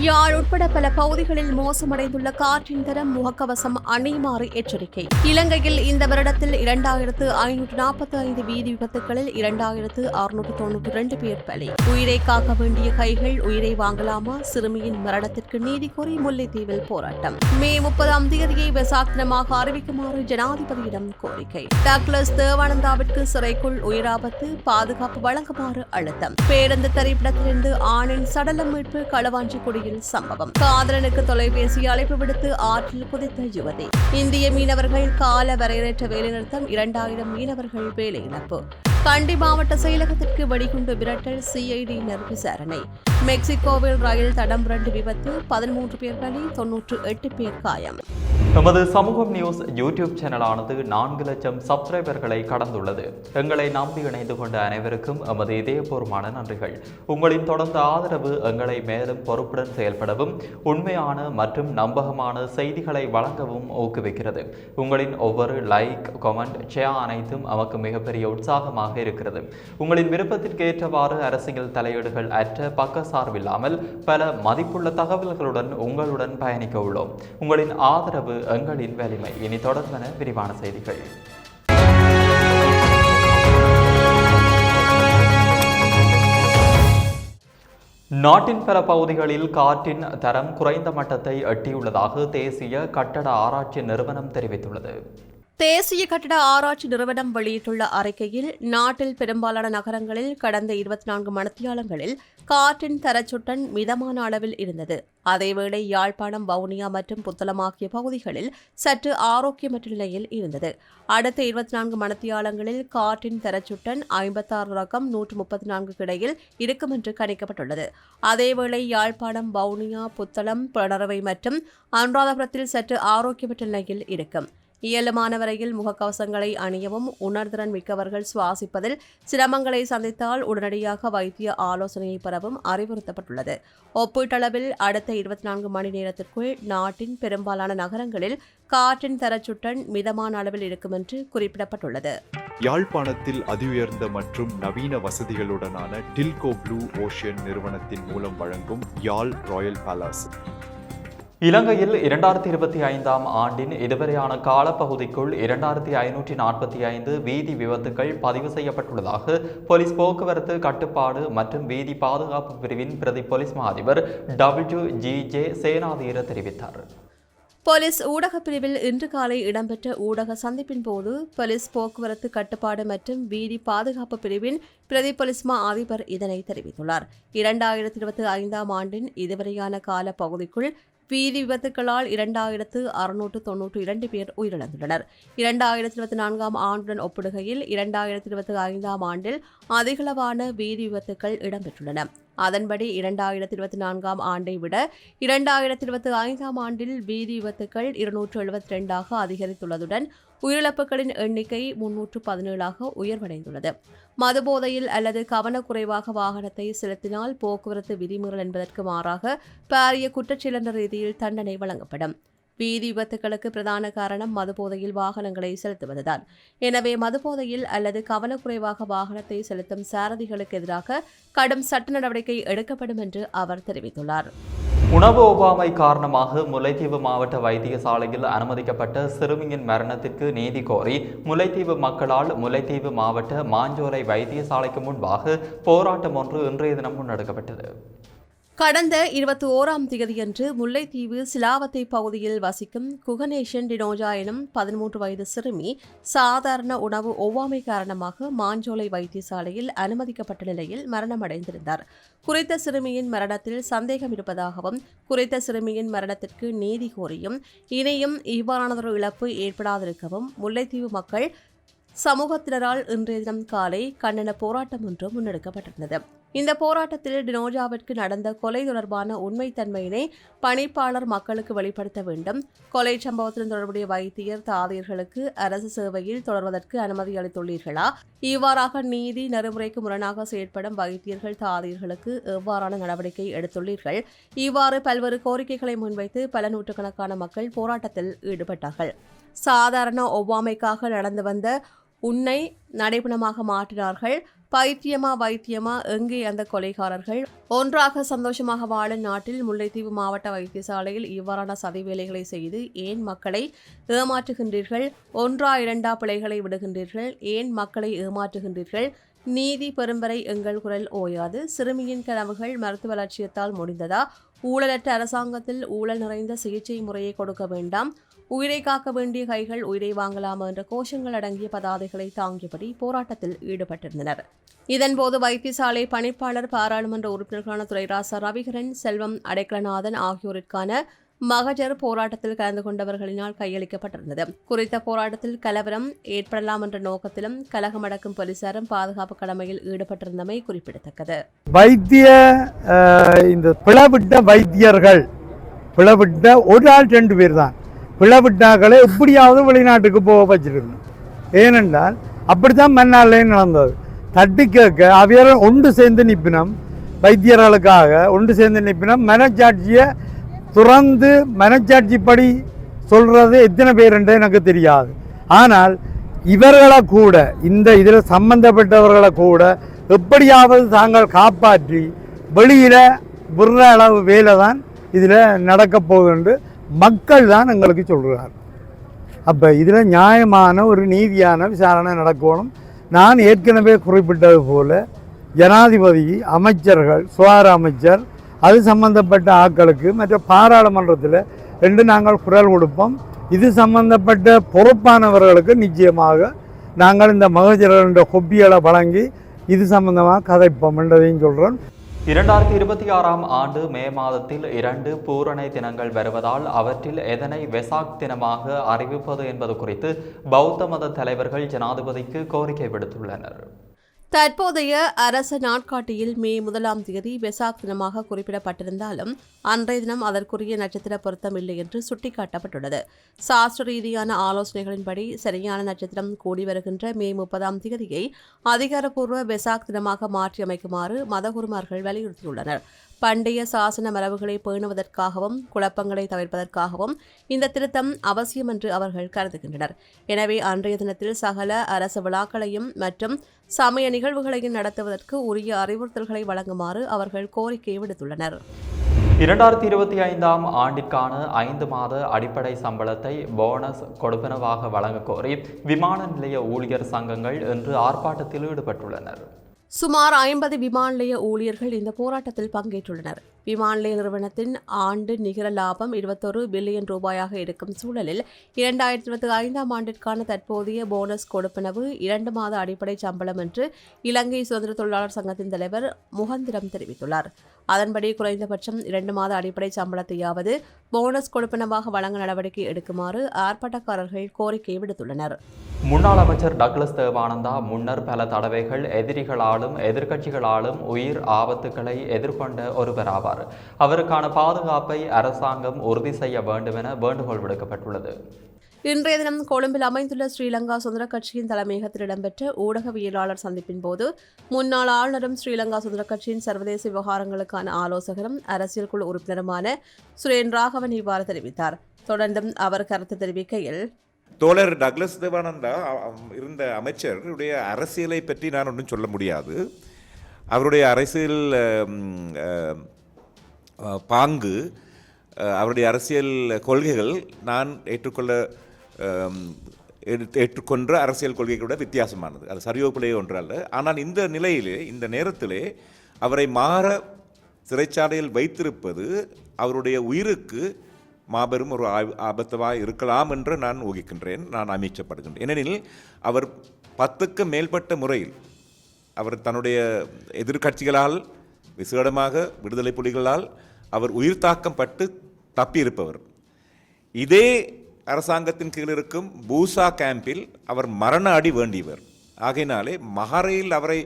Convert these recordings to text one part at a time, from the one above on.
யாழ் உட்பட பல பகுதிகளில் மோசமடைந்துள்ள காற்றின் தரம் முகக்கவசம் அணியுமாறு எச்சரிக்கை. இலங்கையில் இந்த வருடத்தில் இரண்டாயிரத்து ஐநூற்று நாற்பத்தி ஐந்து வீதி விபத்துகளில் இரண்டாயிரத்து அறுநூற்று தொன்னூற்றி இரண்டு பேர் பலி. உயிரை காக்க வேண்டிய கைகள் உயிரை வாங்கலாமா? சிறுமியின் மரணத்திற்கு நீதி கோரி முல்லைத்தீவில் போராட்டம். மே முப்பதாம் தேதியை விசாக்கினமாக அறிவிக்குமாறு ஜனாதிபதியிடம் கோரிக்கை. டக்ளஸ் தேவானந்தாவிற்கு சிறைக்குள் உயிராபத்து பாதுகாப்பு வழங்குமாறு அழுத்தம். பேருந்து திரைப்படத்திலிருந்து ஆணின் சடலம் மீட்பு களவாஞ்சிக்குடியில் சம்பவம். காதலனுக்கு தொலைபேசி அழைப்பு விடுத்து ஆற்றில் குதித்த யுவதி. இந்திய மீனவர்கள் கால வரையறையற்ற வேலைநிறுத்தம் இரண்டாயிரம் மீனவர்கள் வேலையிழப்பு. கண்டி மாவட்ட செயலகத்திற்கு வெடிகுண்டு மிரட்டல் சிஐடியினர் விசாரணை. மெக்சிகோவில் ரயில் தடம் ரெண்டு விபத்து பதிமூன்று பேர் பலி தொன்னூற்று எட்டு பேர் காயம். எமது சமூகம் நியூஸ் யூடியூப் சேனலானது நான்கு லட்சம் சப்ஸ்கிரைபர்களை கடந்துள்ளது. எங்களை நம்பி இணைந்து கொண்ட அனைவருக்கும் எமது இதயபூர்வமான நன்றிகள். உங்களின் தொடர்ந்த ஆதரவு எங்களை மேலும் பொறுப்புடன் செயல்படவும் உண்மையான மற்றும் நம்பகமான செய்திகளை வழங்கவும் ஊக்குவிக்கிறது. உங்களின் ஒவ்வொரு லைக் கமெண்ட் ஷேர் அனைத்தும் நமக்கு மிகப்பெரிய உற்சாகமாக இருக்கிறது. உங்களின் விருப்பத்திற்கு ஏற்றவாறு அரசியல் தலையீடுகள் அற்ற பக்கசார்பில்லாமல் பல மதிப்புள்ள தகவல்களுடன் உங்களுடன் பயணிக்க உள்ளோம். உங்களின் ஆதரவு எங்களின் வலிமை. இனி தொடர்பான விரிவான செய்திகள். நாட்டின் பல பகுதிகளில் காற்றின் தரம் குறைந்த மட்டத்தை எட்டியுள்ளதாக தேசிய கட்டட ஆராய்ச்சி நிறுவனம் தெரிவித்துள்ளது. தேசிய கட்டட ஆராய்ச்சி நிறுவனம் வெளியிட்டுள்ள அறிக்கையில் நாட்டில் பெரும்பாலான நகரங்களில் கடந்த இருபத்தி நான்கு மணித்தியாலங்களில் காற்றின் தரச்சுட்டன் மிதமான அளவில் இருந்தது. அதேவேளை யாழ்ப்பாணம் வவுனியா மற்றும் புத்தளம் ஆகிய பகுதிகளில் சற்று ஆரோக்கியமற்ற நிலையில் இருந்தது. அடுத்த இருபத்தி நான்கு மணித்தியாலங்களில் காற்றின் தரச்சுட்டன் ஐம்பத்தாறு ரகம் நூற்று முப்பத்தி நான்கு இடையில் இருக்கும் என்று கணிக்கப்பட்டுள்ளது. அதேவேளை யாழ்ப்பாணம் வவுனியா புத்தளம் புலனறுவை மற்றும் அனுராதபுரத்தில் சற்று ஆரோக்கியமற்ற நிலையில் இருக்கும். இயலுமான வரையில் முகக்கவசங்களை அணியவும் உணர்திறன் மிக்கவர்கள் சுவாசிப்பதில் சிரமங்களை சந்தித்தால் உடனடியாக வைத்திய ஆலோசனையை பெறவும் அறிவுறுத்தப்பட்டுள்ளது. ஒப்பீட்டளவில் அடுத்த இருபத்தி நான்கு மணி நேரத்திற்குள் நாட்டின் பெரும்பாலான நகரங்களில் காற்றின் தரச்சுட்டன் மிதமான அளவில் இருக்கும் என்று குறிப்பிடப்பட்டுள்ளது. யாழ்ப்பாணத்தில் அதிஉயர்ந்த மற்றும் நவீன வசதிகளுடனான டில்கோ ப்ளூ ஓஷியன் நிறுவனத்தின் மூலம் வழங்கும் யாழ் ராயல் பேலஸ். இலங்கையில் இரண்டாயிரத்தி இருபத்தி ஐந்தாம் ஆண்டின் இதுவரையான காலப்பகுதிக்குள் இரண்டாயிரத்தி ஐநூற்றி நாற்பத்தி ஐந்து வீதி விபத்துகள் பதிவு செய்யப்பட்டுள்ளதாக போலீஸ் போக்குவரத்து கட்டுப்பாடு மற்றும் வீதி பாதுகாப்பு பிரிவின் பிரதி போலீஸ் மா அதிபர் டபிள்யூ ஜி ஜே சேனாதீர தெரிவித்தார். போலீஸ் ஊடகப் பிரிவில் இன்று காலை இடம்பெற்ற ஊடக சந்திப்பின் போது போலீஸ் போக்குவரத்து கட்டுப்பாடு மற்றும் வீதி பாதுகாப்பு பிரிவின் பிரதி பொலிஸ்மா அதிபர் இதனை தெரிவித்துள்ளார். இரண்டாயிரத்தி இருபத்தி ஐந்தாம் ஆண்டின் இதுவரையான கால பகுதிக்குள் வீதி விபத்துகளால் இரண்டாயிரத்து அறுநூற்று தொன்னூற்று இரண்டு பேர் உயிரிழந்துள்ளனர். இரண்டாயிரத்தி இருபத்தி நான்காம் ஆண்டுடன் ஒப்பிடுகையில் இரண்டாயிரத்தி இருபத்தி ஐந்தாம் ஆண்டில் அதிகளவான வீதி விபத்துக்கள் இடம்பெற்றுள்ளன. அதன்படி இரண்டாயிரத்தி இருபத்தி நான்காம் ஆண்டை விட இரண்டாயிரத்தி இருபத்தி ஐந்தாம் ஆண்டில் வீதி விபத்துக்கள் இருநூற்று எழுபத்தி ரெண்டாக அதிகரித்துள்ளதுடன் உயிரிழப்புகளின் எண்ணிக்கை முன்னூற்று பதினேழாக உயர்வடைந்துள்ளது. மதுபோதையில் அல்லது கவனக்குறைவாக வாகனத்தை செலுத்தினால் போக்குவரத்து விதிமீறல் என்பதற்கு மாறாக பாரிய குற்றச்செயலன்ற ரீதியில் தண்டனை வழங்கப்படும். வீதி விபத்துகளுக்கு பிரதான காரணம் மதுபோதையில் வாகனங்களை செலுத்துவதுதான். எனவே மதுபோதையில் அல்லது கவனக்குறைவாக வாகனத்தை செலுத்தும் சாரதிகளுக்கு எதிராக கடும் சட்ட நடவடிக்கை எடுக்கப்படும் என்று அவர் தெரிவித்துள்ளார். உணவு ஒவ்வாமை காரணமாக முல்லைத்தீவு மாவட்ட வைத்தியசாலையில் அனுமதிக்கப்பட்ட சிறுமியின் மரணத்திற்கு நீதி கோரி முல்லைத்தீவு மக்களால் முல்லைத்தீவு மாவட்ட மாஞ்சோலை வைத்தியசாலைக்கு முன்பாக போராட்டம் ஒன்று இன்றைய தினம் முன்னெடுக்கப்பட்டது. கடந்த இருபத்தி ஓராம் தேதியன்று முல்லைத்தீவு சிலாவத்தை பகுதியில் வசிக்கும் குகனேஷன் டினோஜா எனும் பதிமூன்று வயது சிறுமி சாதாரண உணவு ஒவ்வாமை காரணமாக மாஞ்சோலை வைத்தியசாலையில் அனுமதிக்கப்பட்ட நிலையில் மரணமடைந்திருந்தார். குறித்த சிறுமியின் மரணத்தில் சந்தேகம் இருப்பதாகவும் குறித்த சிறுமியின் மரணத்திற்கு நீதி கோரியும் இனியும் இவ்வாறானதொரு இழப்பு ஏற்படாதிருக்கவும் முல்லைத்தீவு மக்கள் சமூகத்தினரால் இன்றைய தினம் காலை கண்டன போராட்டம் ஒன்று முன்னெடுக்கப்பட்டிருந்தது. இந்த போராட்டத்தில் டினோஜாவிற்கு நடந்த கொலை தொடர்பான உண்மைத்தன்மையினை பணிப்பாளர் மக்களுக்கு வெளிப்படுத்த வேண்டும். கொலை சம்பவத்துடன் தொடர்புடைய வைத்தியர் தாதியர்களுக்கு அரசு சேவையில் தொடர்வதற்கு அனுமதி அளித்துள்ளீர்களா? இவ்வாறாக நீதி நெறிமுறைக்கு முரணாக செயற்படும் வைத்தியர்கள் தாதியர்களுக்கு எவ்வாறான நடவடிக்கை எடுத்துள்ளீர்கள்? இவ்வாறு பல்வேறு கோரிக்கைகளை முன்வைத்து பல நூற்றுக்கணக்கான மக்கள் போராட்டத்தில் ஈடுபட்டார்கள். சாதாரண ஒவ்வாமைக்காக நடந்து வந்த உன்னை நடைபுணமாக மாற்றினார்கள். பைத்தியமா வைத்தியமா எங்கே அந்த கொலைகாரர்கள்? ஒன்றாக சந்தோஷமாக வாழும் நாட்டில் முல்லைத்தீவு மாவட்ட வைத்தியசாலையில் இவ்வாறான சதி வேலைகளை செய்து ஏன் மக்களை ஏமாற்றுகின்றீர்கள்? ஒன்றா இரண்டா பிழைகளை விடுகின்றீர்கள்? ஏன் மக்களை ஏமாற்றுகின்றீர்கள்? நீதி பெரும்பரை எங்கள் குரல் ஓயாது. சிறுமியின் கனவுகள் மருத்துவ லட்சியத்தால் முடிந்ததா? ஊழலற்ற அரசாங்கத்தில் ஊழல் நிறைந்த சிகிச்சை முறையை கொடுக்க வேண்டாம். உயிரை காக்க வேண்டிய கைகள் உயிரை வாங்கலாம் என்ற கோஷங்கள் அடங்கிய பதாதைகளை தாங்கியபடி போராட்டத்தில் ஈடுபட்டிருந்தனர். இதன்போது வைத்தியசாலை பணிப்பாளர் பாராளுமன்ற உறுப்பினர்களான துரைராசா ரவிகரன் செல்வம் அடைக்கலநாதன் ஆகியோருக்கான மகஜர் போராட்டத்தில் கலந்து கொண்டவர்களினால் கையளிக்கப்பட்டிருந்தது. குறித்த போராட்டத்தில் கலவரம் ஏற்படலாம் என்ற நோக்கத்திலும் கலகமடக்கும் போலீசாரும் பாதுகாப்பு கடமையில் ஈடுபட்டிருந்தமை குறிப்பிடத்தக்கது. வைத்திய அஹ், இந்த பிளவிட்ட வைத்தியர்கள் பிளவிட்ட ஒரு ஆள் ரெண்டு பேர் தான். பிளவிட்டாக்களை எப்படியாவது வெளிநாட்டுக்கு போக வச்சிருக்கணும். ஏனென்றால் அப்படித்தான் மன்னாலையும் நடந்தது. தட்டி கேட்க அவையார ஒன்று சேர்ந்து நிப்பினம். வைத்தியர்களுக்காக ஒன்று சேர்ந்து நிப்பினம். மனச்சாட்சியை துறந்து மனச்சாட்சிப்படி சொல்கிறது எத்தனை பேருன்றே எனக்கு தெரியாது. ஆனால் இவர்களை கூட இந்த இதில் சம்பந்தப்பட்டவர்களை கூட எப்படியாவது தாங்கள் காப்பாற்றி வெளியில் விடுற அளவு வேலை தான் இதில் நடக்கப் போகுது மக்கள் தான் எங்களுக்கு சொல்கிறார் அப்போ இதில் நியாயமான ஒரு நீதியான விசாரணை நடக்கணும். நான் ஏற்கனவே குறிப்பிட்டது போல் ஜனாதிபதி அமைச்சர்கள் சுகாதார அமைச்சர் அது சம்பந்தப்பட்ட ஆட்களுக்கு மற்ற பாராளுமன்றத்தில் ரெண்டு நாங்கள் குரல் கொடுப்போம். இது சம்பந்தப்பட்ட பொறுப்பானவர்களுக்கு நிச்சயமாக நாங்கள் இந்த மகஜரன்ற கொப்பிகளை வழங்கி இது சம்பந்தமாக கதைப்போம் என்றதையும் சொல்கிறோம் இரண்டாயிரத்தி இருபத்தி ஆறாம் ஆண்டு மே மாதத்தில் இரண்டு பூரணை தினங்கள் வருவதால் அவற்றில் எதனை வெசாக் தினமாக அறிவிப்பது என்பது குறித்து பௌத்த மத தலைவர்கள் ஜனாதிபதிக்கு கோரிக்கை விடுத்துள்ளனர். தற்போதைய அரச நாட்காட்டியில் மே முதலாம் தேதி வெசாக் தினமாக குறிப்பிடப்பட்டிருந்தாலும் அன்றைய தினம் அதற்குரிய நட்சத்திர பொருத்தம் இல்லை என்று சுட்டிக்காட்டப்பட்டுள்ளது. சாஸ்திர ரீதியான ஆலோசனைகளின்படி சரியான நட்சத்திரம் கூடி வருகின்ற மே முப்பதாம் தேதியை அதிகாரப்பூர்வ வெசாக் தினமாக மாற்றியமைக்குமாறு மதகுருமார்கள் வலியுறுத்தியுள்ளனர். பண்டைய சாசன மரபுகளை பேணுவதற்காகவும் குழப்பங்களை தவிர்ப்பதற்காகவும் இந்த திருத்தம் அவசியம் என்று அவர்கள் கருதுகின்றனர். எனவே அன்றைய தினத்தில் சகல அரசு விழாக்களையும் மற்றும் சமய நிகழ்வுகளையும் நடத்துவதற்கு உரிய அறிவுறுத்தல்களை வழங்குமாறு அவர்கள் கோரிக்கை விடுத்துள்ளனர். இரண்டாயிரத்தி இருபத்தி ஐந்தாம் ஆண்டிற்கான ஐந்து மாத அடிப்படை சம்பளத்தை போனஸ் கொடுப்பனவாக வழங்க கோரி விமான நிலைய ஊழியர் சங்கங்கள் இன்று ஆர்ப்பாட்டத்தில் ஈடுபட்டுள்ளனர். சுமார் ஐம்பது விமான நிலைய ஊழியர்கள் இந்த போராட்டத்தில் பங்கேற்றுள்ளனர். விமான நிலைய நிறுவனத்தின் ஆண்டு நிகர லாபம் இருபத்தொரு பில்லியன் ரூபாயாக இருக்கும் சூழலில் இரண்டாயிரத்தி இருபத்தி ஐந்தாம் ஆண்டிற்கான தற்போதைய போனஸ் கொடுப்பனவு இரண்டு மாத அடிப்படை சம்பளம் என்று இலங்கை சுதந்திர தொழிலாளர் சங்கத்தின் தலைவர் முகந்திரம் தெரிவித்துள்ளார். அதன்படி குறைந்தபட்சம் இரண்டு மாத அடிப்படை சம்பளத்தையாவது போனஸ் கொடுப்பனவாக வழங்க நடவடிக்கை எடுக்குமாறு ஆர்ப்பாட்டக்காரர்கள் கோரிக்கை விடுத்துள்ளனர். முன்னாள் அமைச்சர் டக்ளஸ் தேவானந்தா முன்னர் பல தடவைகள் எதிரிகளாலும் எதிர்க்கட்சிகளாலும் உயிர் ஆபத்துக்களை எதிர்கொண்ட ஒருவர் ஆவார். அவருக்கான பாதுகாப்பை அரசாங்கம் உறுதி செய்ய வேண்டும் என வேண்டுகோள் விடுக்கப்பட்டுள்ளது. இன்றைய தினம் கொழும்பில் அமைந்துள்ள ஸ்ரீலங்கா சுதந்திர கட்சியின் தலைமையகத்தில் இடம்பெற்ற ஊடகவியலாளர் சந்திப்பின் போது முன்னாள் ஆளுநரும் ஸ்ரீலங்கா சுதந்திர கட்சியின் சர்வதேச விவகாரங்களுக்கான ஆலோசகரும் அரசியல் குழு உறுப்பினருமான சுரேன் ராகவன் இவ்வாறு தெரிவித்தார். தொடர்ந்தும் அவர் கருத்து தெரிவிக்கையில் தோழர் டக்ளஸ் தேவானந்தா இருந்த அமைச்சருடைய அரசியலை பற்றி நான் ஒன்றும் சொல்ல முடியாது. அவருடைய அரசியல் பாங்கு அவருடைய அரசியல் கொள்கைகள் நான் ஏற்றுக்கொள்ள எடுத்து- ஏற்றுக்கொண்ட அரசியல் கொள்கைகளோட வித்தியாசமானது. அது சரியோப்பிலேயே ஒன்றல்ல. ஆனால் இந்த நிலையிலே இந்த நேரத்திலே அவரை மாற சிறைச்சாலையில் வைத்திருப்பது அவருடைய உயிருக்கு மாபெரும் ஒரு ஆபத்தமாக இருக்கலாம் என்று நான் ஊகிக்கின்றேன் நான் அமைச்சப்படுகின்றேன். ஏனெனில் அவர் பத்துக்கு மேற்பட்ட முறையில் அவர் தன்னுடைய எதிர்க்கட்சிகளால் விசேடமாக விடுதலை புலிகளால் அவர் உயிர் தாக்கம் பட்டு தப்பியிருப்பவர். இதே அரசாங்கத்தின் கீழ் இருக்கும் பூசா கேம்பில் அவர் மரண அடி வேண்டியவர். ஆகையினாலே மகரையில் அவரை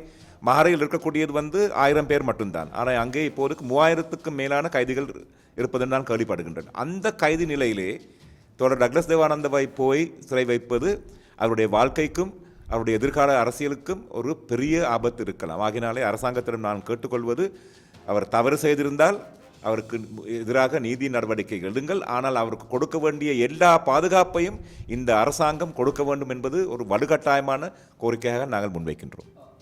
மஹரையில் இருக்கக்கூடியது வந்து ஆயிரம் பேர் மட்டும்தான். ஆனால் அங்கே இப்போதுக்கு மூவாயிரத்துக்கும் மேலான கைதிகள் இருப்பதுன்னு நான் கேள்விப்படுகின்றேன். அந்த கைதி நிலையிலே தொடர் டக்ளஸ் தேவானந்தவை போய் சிறை வைப்பது அவருடைய வாழ்க்கைக்கும் அவருடைய எதிர்கால அரசியலுக்கும் ஒரு பெரிய ஆபத்து இருக்கலாம். ஆகினாலே அரசாங்கத்திடம் நான் கேட்டுக்கொள்வது அவர் தவறு செய்திருந்தால் அவருக்கு எதிராக நீதி நடவடிக்கை எடுங்கள். ஆனால் அவருக்கு கொடுக்க வேண்டிய எல்லா பாதுகாப்பையும் இந்த அரசாங்கம் கொடுக்க வேண்டும் என்பது ஒரு வலுக்கட்டாயமான கோரிக்கையாக நாங்கள் முன்வைக்கின்றோம்.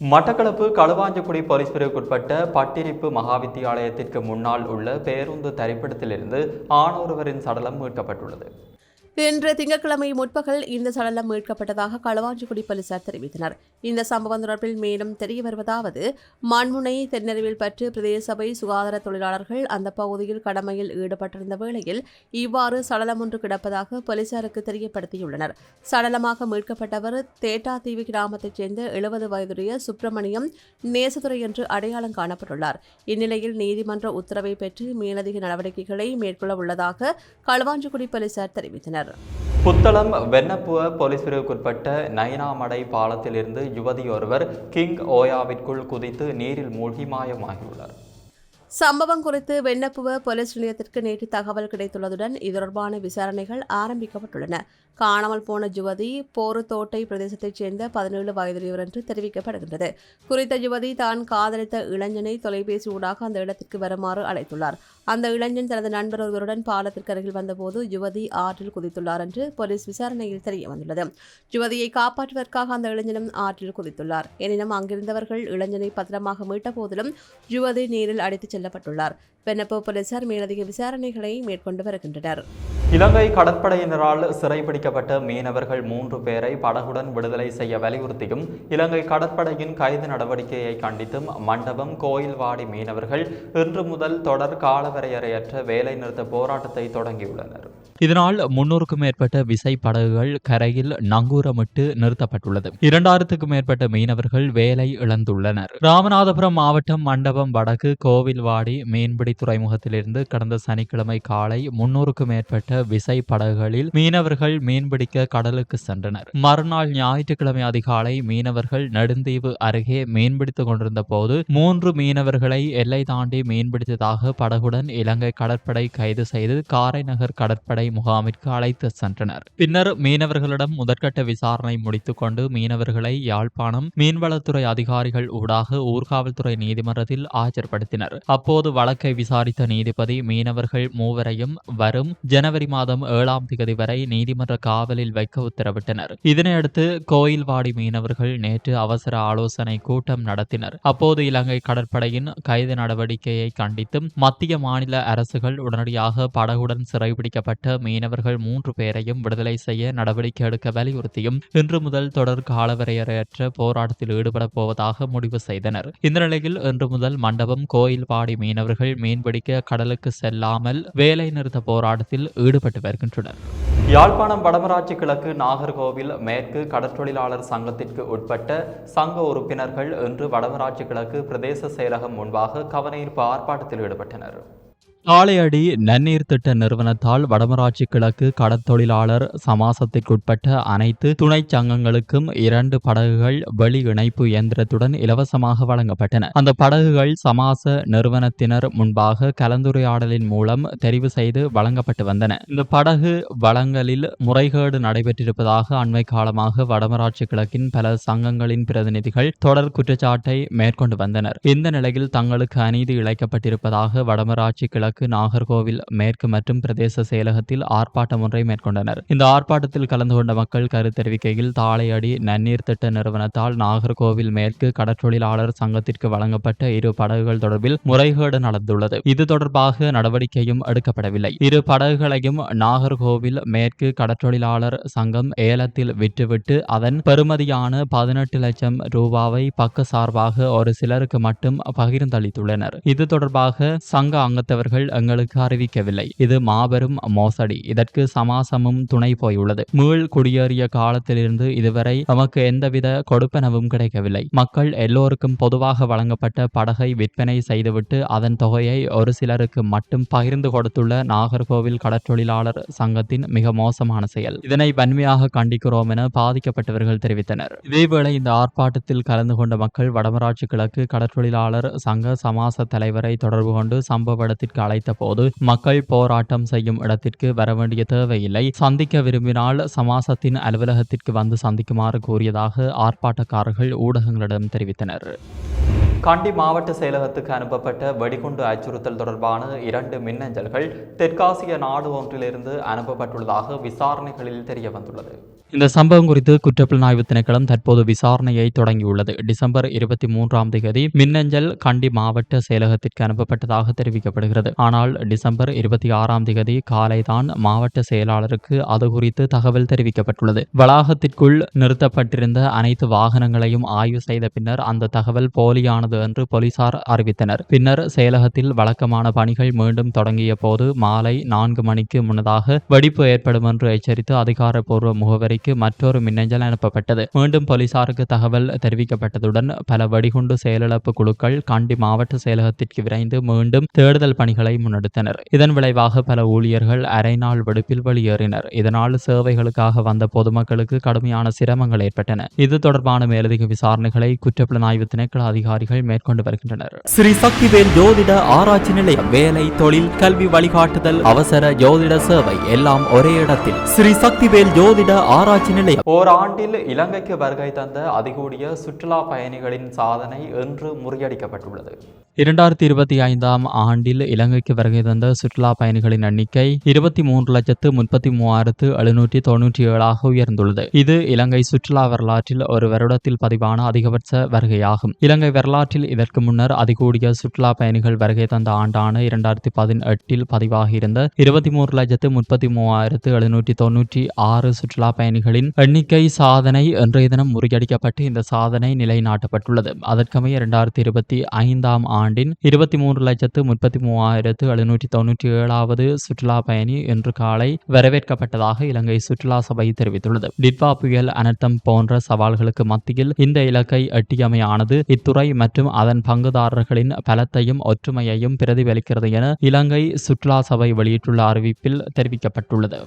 மட்டக்களப்பு களுவாஞ்சக்குடி போலீஸ் பிரிவுக்குட்பட்ட பட்டிரிப்பு மகாவித்தியாலயத்திற்கு முன்னால் உள்ள பேருந்து தரிப்பிடத்திலிருந்து ஆணொருவரின் சடலம் மீட்கப்பட்டுள்ளது. இன்று திங்கட்கிழமை முற்பகல் இந்த சடலம் மீட்கப்பட்டதாக களவாஞ்சிக்குடி போலீசார் தெரிவித்தனர். இந்த சம்பவம் தொடர்பில் மேலும் தெரிய வருவதாவது மண்முனை தென்னறிவில் பற்று பிரதேச சபை சுகாதார தொழிலாளர்கள் அந்த பகுதியில் கடமையில் ஈடுபட்டிருந்த வேளையில் இவ்வாறு சடலம் ஒன்று கிடப்பதாக போலீசாருக்கு தெரியப்படுத்தியுள்ளனர். சடலமாக மீட்கப்பட்டவர் தேட்டாத்தீவு கிராமத்தைச் சேர்ந்த எழுபது வயதுடைய சுப்பிரமணியம் நேசதுரை என்று அடையாளம் காணப்பட்டுள்ளார். இந்நிலையில் நீதிமன்ற உத்தரவை பெற்று மேலதிக நடவடிக்கைகளை மேற்கொள்ள உள்ளதாக களவாஞ்சிக்குடி போலீசார் தெரிவித்தனர். புத்தளம் வெண்ணப்புவ போலீஸ் பிரிவுக்குட்பட்ட நயனாமடை பாலத்திலிருந்து யுவதி ஒருவர் கிங் ஓயாவிற்குள் குதித்து நீரில் மூழ்கி மாயமாகியுள்ளார். சம்பவம் குறித்து வெண்ணப்புவ போலீஸ் நிலையத்திற்கு நேற்று தகவல் கிடைத்துள்ளதுடன் இது தொடர்பான விசாரணைகள் ஆரம்பிக்கப்பட்டுள்ளன. காணாமல் போன யுவதி போருத்தோட்டை பிரதேசத்தைச் சேர்ந்த பதினேழு வயதுடையவர் என்று தெரிவிக்கப்படுகின்றது. குறித்த யுவதி தான் காதலித்த இளைஞனை தொலைபேசி ஊடாக அந்த இடத்திற்கு வருமாறு அழைத்துள்ளார். அந்த இளைஞன் தனது நண்பர் ஒருவருடன் பாலத்திற்கு அருகில் வந்தபோது யுவதி ஆற்றில் குதித்துள்ளார் என்று போலீஸ் விசாரணையில் தெரிய வந்துள்ளது. யுவதியை காப்பாற்றுவதற்காக அந்த இளைஞனும் ஆற்றில் குதித்துள்ளார். எனினும் அங்கிருந்தவர்கள் இளைஞனை பத்திரமாக மீட்ட போதிலும் யுவதி நீரில் அடித்துச் செல்லப்பட்டுள்ளார். வெண்ணப்போ போலீசார் மேலதிக விசாரணைகளை மேற்கொண்டு வருகின்றனர். இலங்கை கடற்படையினரால் சிறைபிடிக்கப்பட்ட மீனவர்கள் மூன்று பேரை படகுடன் விடுதலை செய்ய வலியுறுத்தியும் இலங்கை கடற்படையின் கைது நடவடிக்கையை கண்டித்தும் மண்டபம் கோயில்வாடி மீனவர்கள் இன்று முதல் தொடர் காலவரையறையற்ற வேலைநிறுத்த போராட்டத்தை தொடங்கியுள்ளனர். இதனால் முன்னூறுக்கும் மேற்பட்ட விசை படகுகள் கரையில் நங்கூரமிட்டு நிறுத்தப்பட்டுள்ளது. இரண்டாயிரத்துக்கும் மேற்பட்ட மீனவர்கள் வேலை இழந்துள்ளனர். ராமநாதபுரம் மாவட்டம் மண்டபம் வடக்கு கோவில்வாடி மீன்பிடி துறைமுகத்திலிருந்து கடந்த சனிக்கிழமை காலை முன்னூறுக்கும் மேற்பட்ட விசை படகுகளில் மீனவர்கள் மீன்பிடிக்க கடலுக்கு சென்றனர். மறுநாள் ஞாயிற்றுக்கிழமை அதிகாலை மீனவர்கள் நெடுந்தீவு அருகே மீன்பிடித்துக் கொண்டிருந்த போது மூன்று மீனவர்களை எல்லை தாண்டி மீன்பிடித்ததாக படகுடன் இலங்கை கடற்படை கைது செய்து காரைநகர் கடற்படை முகாமிற்கு அழைத்து சென்றனர். பின்னர் மீனவர்களிடம் முதற்கட்ட விசாரணை முடித்துக்கொண்டு மீனவர்களை யாழ்ப்பாணம் மீன்வளத்துறை அதிகாரிகள் ஊடாக ஊர்காவல்துறை நீதிமன்றத்தில் ஆஜர்படுத்தினர். அப்போது வழக்கை விசாரித்த நீதிபதி மீனவர்கள் மூவரையும் வரும் ஜனவரி மாதம் ஏழாம் தேதி வரை நீதிமன்ற காவலில் வைக்க உத்தரவிட்டனர். இதனையடுத்து கோயில்வாடி மீனவர்கள் நேற்று அவசர ஆலோசனை கூட்டம் நடத்தினர். அப்போது இலங்கை கடற்படையின் கைது நடவடிக்கையை கண்டித்தும் மத்திய மாநில அரசுகள் உடனடியாக படகுடன் சிறைபிடிக்கப்பட்ட மீனவர்கள் மூன்று பேரையும் விடுதலை செய்ய நடவடிக்கை எடுக்க வலியுறுத்தியும் இன்று முதல் தொடர் காலவரையறையற்ற போராட்டத்தில் ஈடுபடப் போவதாக முடிவு செய்தனர். இந்த நிலையில் இன்று முதல் மண்டபம் கோயில்வாடி மீனவர்கள் மீன்பிடிக்க கடலுக்கு செல்லாமல் வேலை நிறுத்த போராட்டத்தில் ஈடுபட்டு வருகின்றனர். யாழ்ப்பாணம் வடமராட்சி கிழக்கு நாகர்கோவில் மேற்கு கடற்றொழிலாளர் சங்கத்திற்கு உட்பட்ட சங்க உறுப்பினர்கள் இன்று வடமராட்சி கிழக்கு பிரதேச செயலகம் முன்பாக கவனஈர்ப்பு ஆர்ப்பாட்டத்தில் ஈடுபட்டனர். ஆலையடி நன்னீர் திட்ட நிறுவனத்தால் வடமராட்சி கிழக்கு கடற்தொழிலாளர் சமாசத்திற்குட்பட்ட அனைத்து துணை சங்கங்களுக்கும் இரண்டு படகுகள் வெளி இணைப்பு இயந்திரத்துடன் இலவசமாக வழங்கப்பட்டன. அந்த படகுகள் சமாச நிறுவனத்தினர் முன்பாக கலந்துரையாடலின் மூலம் தெரிவு செய்து வழங்கப்பட்டு வந்தன. இந்த படகு வழங்கலில் முறைகேடு நடைபெற்றிருப்பதாக அண்மை காலமாக வடமராட்சி கிழக்கின் பல சங்கங்களின் பிரதிநிதிகள் தொடர் குற்றச்சாட்டை மேற்கொண்டு வந்தனர். இந்த நிலையில் தங்களுக்கு அநீதி இழைக்கப்பட்டிருப்பதாக வடமராட்சி கிழக்கு வடக்கு நாகர்கோவில் மேற்கு மற்றும் பிரதேச செயலகத்தில் ஆர்ப்பாட்டம் ஒன்றை மேற்கொண்டனர். இந்த ஆர்ப்பாட்டத்தில் கலந்து கொண்ட மக்கள் கரு தெரிவிக்கையில் தாளையடி நன்னீர் திட்ட நிறுவனத்தால் நாகர்கோவில் மேற்கு கடற்றொழிலாளர் சங்கத்திற்கு வழங்கப்பட்ட இரு படகுகள் தொடர்பில் முறைகேடு நடந்துள்ளது. இது தொடர்பாக நடவடிக்கையும் எடுக்கப்படவில்லை. இரு படகுகளையும் நாகர்கோவில் மேற்கு கடற்றொழிலாளர் சங்கம் ஏலத்தில் விற்றுவிட்டு அதன் பெறுமதியான பதினெட்டு லட்சம் ரூபாவை பக்க சார்பாக ஒரு சிலருக்கு மட்டும் பகிர்ந்தளித்துள்ளனர். இது தொடர்பாக சங்க அங்கத்தவர்கள் எங்களுக்கு அறிவிக்கவில்லை. இது மாபெரும் மோசடி. இதற்கு சமாசமும் துணை போயுள்ளது. மீள் குடியேறிய காலத்திலிருந்து இதுவரை நமக்கு எந்தவித கொடுப்பனவும் கிடைக்கவில்லை. மக்கள் எல்லோருக்கும் பொதுவாக வழங்கப்பட்ட படகை விற்பனை செய்துவிட்டு அதன் தொகையை ஒரு சிலருக்கு மட்டும் பகிர்ந்து கொடுத்துள்ள நாகர்கோவில் கடற்றொழிலாளர் சங்கத்தின் மிக மோசமான செயல். இதனை வன்மையாக கண்டிக்கிறோம் என பாதிக்கப்பட்டவர்கள் தெரிவித்தனர். இதேவேளை இந்த ஆர்ப்பாட்டத்தில் கலந்து கொண்ட மக்கள் வடமராட்சி கிழக்கு கடற்றொழிலாளர் சங்க சமாச தலைவரை தொடர்பு கொண்டு சம்பவ இடத்திற்கு அழைத்த போது மக்கள் போராட்டம் செய்யும் இடத்திற்கு வர வேண்டிய தேவையில்லை. சந்திக்க விரும்பினால் சமாசத்தின் அலுவலகத்திற்கு வந்து சந்திக்குமாறு கூறியதாக ஆர்ப்பாட்டக்காரர்கள் ஊடகங்களிடம் தெரிவித்தனர். கண்டி மாவட்ட செயலகத்துக்கு அனுப்பப்பட்ட வெடிகுண்டு அச்சுறுத்தல் தொடர்பான இரண்டு மின்னஞ்சல்கள் தெற்காசிய நாடு ஒன்றிலிருந்து அனுப்பப்பட்டுள்ளதாக விசாரணைகளில் தெரிய வந்துள்ளது இந்த சம்பவம் குறித்து குற்றப்புலனாய்வு திணைக்களம் தற்போது விசாரணையை தொடங்கியுள்ளது. டிசம்பர் இருபத்தி மூன்றாம் தேதி மின்னஞ்சல் கண்டி மாவட்ட செயலகத்திற்கு அனுப்பப்பட்டதாக தெரிவிக்கப்படுகிறது. ஆனால் டிசம்பர் இருபத்தி ஆறாம் தேதி காலைதான் மாவட்ட செயலாளருக்கு அது குறித்து தகவல் தெரிவிக்கப்பட்டுள்ளது. வளாகத்திற்குள் நிறுத்தப்பட்டிருந்த அனைத்து வாகனங்களையும் ஆய்வு செய்த பின்னர் அந்த தகவல் போலியானது என்று போலீசார் அறிவித்தனர். பின்னர் செயலகத்தில் வழக்கமான பணிகள் மீண்டும் தொடங்கிய போது மாலை நான்கு மணிக்கு முன்னதாக வெடிப்பு ஏற்படும் என்று எச்சரித்து அதிகாரப்பூர்வ முகவரி முகவரிக்கு மற்றொரு மின்னஞ்சல் அனுப்பப்பட்டது. மீண்டும் போலீசாருக்கு தகவல் தெரிவிக்கப்பட்டதுடன் பல வெடிகுண்டு செயலிழப்பு குழுக்கள் காண்டி மாவட்ட செயலகத்திற்கு விரைந்து மீண்டும் தேடுதல் பணிகளை முன்னெடுத்தனர். இதன் விளைவாக பல ஊழியர்கள் அரை நாள் வெடிப்பில் வெளியேறினர். இதனால் சேவைகளுக்காக வந்த பொதுமக்களுக்கு கடுமையான சிரமங்கள் ஏற்பட்டன. இது தொடர்பான மேலதிக விசாரணைகளை குற்றப்புலனாய்வு திணைக்கள அதிகாரிகள் மேற்கொண்டு வருகின்றனர். ஸ்ரீ சக்திவேல் ஜோதிட ஆராய்ச்சி நிலையம் வேலை தொழில் கல்வி வழிகாட்டுதல் அவசர ஜோதிட சேவை எல்லாம் ஒரே இடத்தில். ஸ்ரீ சக்திவேல் ஜோதிட ஆராய்ச்சி நிலையம். ஓராண்டில் இலங்கைக்கு வருகை தந்த அதிகூடிய சுற்றுலா பயணிகளின் சாதனை இன்று முறியடிக்கப்பட்டுள்ளது. இரண்டாயிரத்தி இருபத்தி ஐந்தாம் ஆண்டில் இலங்கைக்கு வருகை தந்த சுற்றுலா பயணிகளின் எண்ணிக்கை இருபத்தி மூன்று லட்சத்து முப்பத்தி மூவாயிரத்து எழுநூற்றி தொன்னூற்றி ஏழாக உயர்ந்துள்ளது. இது இலங்கை சுற்றுலா வரலாற்றில் ஒரு வருடத்தில் பதிவான அதிகபட்ச வருகையாகும். இலங்கை வரலாற்றில் இதற்கு முன்னர் அதிகூடிய சுற்றுலா பயணிகள் வருகை தந்த ஆண்டான இரண்டாயிரத்தி பதினெட்டில் பதிவாகியிருந்த இருபத்தி மூன்று லட்சத்து முப்பத்தி மூவாயிரத்து எழுநூற்றி தொன்னூற்றி ஆறு சுற்றுலா பயணிகளின் எண்ணிக்கை சாதனை இன்றைய தினம் முறியடிக்கப்பட்டு இந்த சாதனை நிலைநாட்டப்பட்டுள்ளது. அதற்கமைய இரண்டாயிரத்தி இருபத்தி ஐந்தாம் ஆண்டின் இருபத்தி மூன்று லட்சத்து முப்பத்தி மூவாயிரத்து எழுநூற்றி தொன்னூற்றி ஏழாவது சுற்றுலா பயணி இன்று காலை வரவேற்கப்பட்டதாக இலங்கை சுற்றுலா சபை தெரிவித்துள்ளது. டிட்வா புயல் அனர்த்தம் போன்ற சவால்களுக்கு மத்தியில் இந்த இலக்கை எட்டியமையானது. இத்துறை மற்றும் அதன் பங்குதாரர்களின் பலத்தையும் ஒற்றுமையையும் பிரதிபலிக்கிறது என இலங்கை சுற்றுலா சபை வெளியிட்டுள்ள அறிவிப்பில் தெரிவிக்கப்பட்டுள்ளது.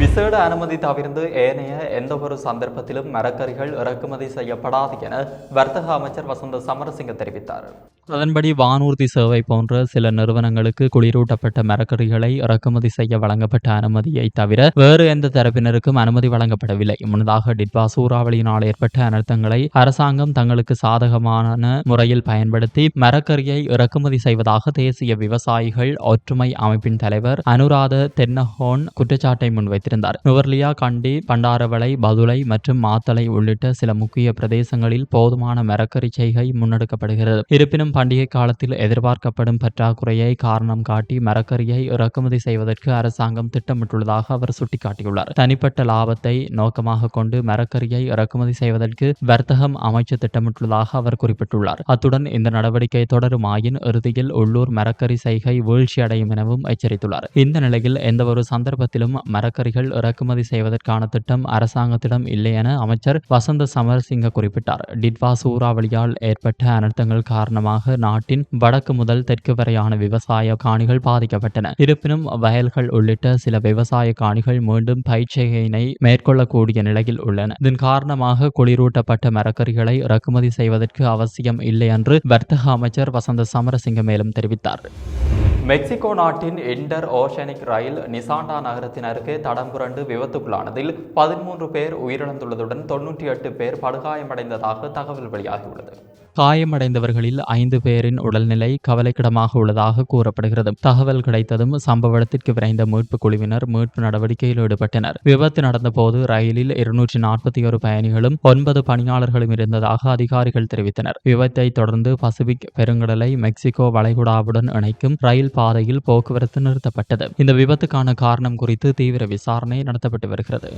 விசேட அனுமதி தவிர்ந்து ஏனைய எந்தவொரு சந்தர்ப்பத்திலும் மரக்கறிகள் இறக்குமதி செய்யப்படாது என வர்த்தக அமைச்சர் வசந்த சமரசிங்க தெரிவித்தார். அதன்படி வானூர்தி சேவை போன்ற சில நிறுவனங்களுக்கு குளிரூட்டப்பட்ட மரக்கறிகளை இறக்குமதி செய்ய வழங்கப்பட்ட அனுமதியை தவிர வேறு எந்த தரப்பினருக்கும் அனுமதி வழங்கப்படவில்லை. முன்னதாக டிட்வா சூறாவளியினால் ஏற்பட்ட அனர்த்தங்களை அரசாங்கம் தங்களுக்கு சாதகமான முறையில் பயன்படுத்தி மரக்கறியை இறக்குமதி செய்வதாக தேசிய விவசாயிகள் ஒற்றுமை அமைப்பின் தலைவர் அனுராத தென்னஹோன் குற்றச்சாட்டை வைத்திருந்தார். நுவர்லியா கண்டி பண்டாரவளை பதுளை மற்றும் மாத்தளை உள்ளிட்ட சில முக்கிய பிரதேசங்களில் போதுமான மரக்கறி செய்கை முன்னெடுக்கப்படுகிறது. இருப்பினும் பண்டிகை காலத்தில் எதிர்பார்க்கப்படும் பற்றாக்குறையை காரணம் காட்டி மரக்கறியை இறக்குமதி செய்வதற்கு அரசாங்கம் திட்டமிட்டுள்ளதாக அவர் சுட்டிக்காட்டியுள்ளார். தனிப்பட்ட லாபத்தை நோக்கமாக கொண்டு மரக்கறியை இறக்குமதி செய்வதற்கு வர்த்தகம் அமைச்சு திட்டமிட்டுள்ளதாக அவர் குறிப்பிட்டுள்ளார். அத்துடன் இந்த நடவடிக்கை தொடருமாயின் இறுதியில் உள்ளூர் மரக்கறி செய்கை வீழ்ச்சியடையும் எனவும் எச்சரித்துள்ளார். இந்த நிலையில் எந்தவொரு சந்தர்ப்பத்திலும் மரக்கறிகள் இறக்குமதி செய்வதற்கான திட்டம் அரசாங்கத்திடம் இல்லை என அமைச்சர் வசந்த சமரசிங்க குறிப்பிட்டார். டிட்வா சூறாவளியால் ஏற்பட்ட அனர்த்தங்கள் காரணமாக நாட்டின் வடக்கு முதல் தெற்கு வரையான விவசாய காணிகள் பாதிக்கப்பட்டன. இருப்பினும் வயல்கள் உள்ளிட்ட சில விவசாய காணிகள் மீண்டும் பயிற்சியினை மேற்கொள்ளக்கூடிய நிலையில் உள்ளன. இதன் காரணமாக குளிரூட்டப்பட்ட மரக்கறிகளை இறக்குமதி செய்வதற்கு அவசியம் இல்லை என்று வர்த்தக அமைச்சர் வசந்த சமரசிங்க மேலும் தெரிவித்தார். மெக்சிகோ நாட்டின் இண்டர் ஓஷனிக் ரயில் நிசாண்டா நகரத்தின் அருகே தடம் புரண்டு விபத்துக்குள்ளானதில் பதிமூன்று பேர் உயிரிழந்துள்ளதுடன் தொன்னூற்றி எட்டு பேர் படுகாயமடைந்ததாக தகவல் வெளியாகியுள்ளது. காயமடைந்தவர்களில் ஐந்து பேரின் உடல்நிலை கவலைக்கிடமாக உள்ளதாக கூறப்படுகிறது. தகவல் கிடைத்ததும் சம்பவ இடத்திற்கு விரைந்த மீட்பு குழுவினர் மீட்பு நடவடிக்கையில் ஈடுபட்டனர். விபத்து நடந்தபோது ரயிலில் இருநூற்றி நாற்பத்தி ஒரு பயணிகளும் ஒன்பது பணியாளர்களும் இருந்ததாக அதிகாரிகள் தெரிவித்தனர். விபத்தை தொடர்ந்து பசிபிக் பெருங்கடலை மெக்சிகோ வளைகுடாவுடன் இணைக்கும் ரயில் பாதையில் போக்குவரத்து நிறுத்தப்பட்டது. இந்த விபத்துக்கான காரணம் குறித்து தீவிர விசாரணை நடத்தப்பட்டு வருகிறது.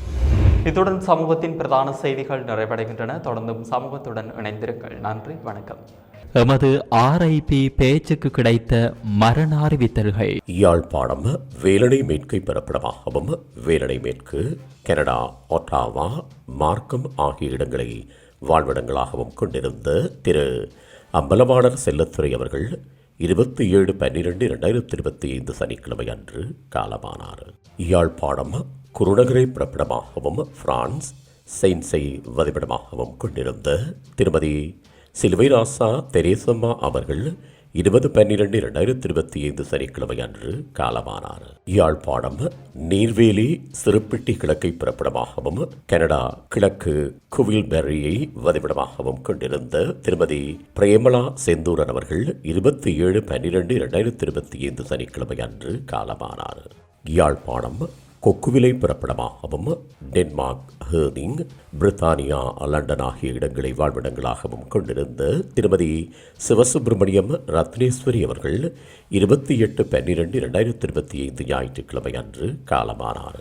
இத்துடன் சமூகத்தின் பிரதான செய்திகள் நிறைவடைகின்றன. தொடர்ந்தும் சமூகத்துடன் இணைந்திருங்கள். நன்றி வணக்கம். எமது ஆர்ஐபி பேச்சுக்கு கிடைத்த மரண அறிவித்தல்கள். யாழ்ப்பாணம் வேலணை மேற்கை பிறப்பிடமாகவும் வேலணை மேற்கு கனடா ஒட்டாவா மார்க்கம் ஆகிய இடங்களை வாழ்விடங்களாகவும் கொண்டிருந்த திரு. அம்பலவாணர் செல்லத்துறை அவர்கள் இருபத்தி ஏழு பன்னிரெண்டு இரண்டாயிரத்தி இருபத்தி ஐந்து சனிக்கிழமை அன்று காலமானார். யாழ்ப்பாணம் குருநகரை பிறப்பிடமாகவும் பிரான்ஸ் செயின்ஸை வதிப்பிடமாகவும் கொண்டிருந்த திருமதி சிலுவைராசா தெரேசம்மா அவர்கள் இருபது பன்னிரெண்டு இரண்டாயிரத்தி இருபத்தி ஐந்து சனிக்கிழமை அன்று காலமானார். யாழ்ப்பாணம் நீர்வேலி சிறுப்பிட்டி கிழக்கை பிறப்பிடமாகவும் கனடா கிழக்கு குவில்பெர்ரியை வதிவிடமாகவும் கொண்டிருந்த திருமதி பிரேமலா செந்தூரன் அவர்கள் இருபத்தி ஏழு பன்னிரெண்டு இரண்டாயிரத்தி இருபத்தி ஐந்து சனிக்கிழமை அன்று காலமானார். யாழ்ப்பாணம் கொக்குவிலை பிறப்பிடமாகவும் டென்மார்க் ஹேர்னிங் பிரித்தானியா லண்டன் ஆகிய இடங்களை வாழ்விடங்களாகவும் கொண்டிருந்த திருமதி சிவசுப்பிரமணியம் ரத்னேஸ்வரி அவர்கள் இருபத்தி எட்டு பன்னிரெண்டு இரண்டாயிரத்தி இருபத்தி ஐந்து ஞாயிற்றுக்கிழமை அன்று காலமானார்.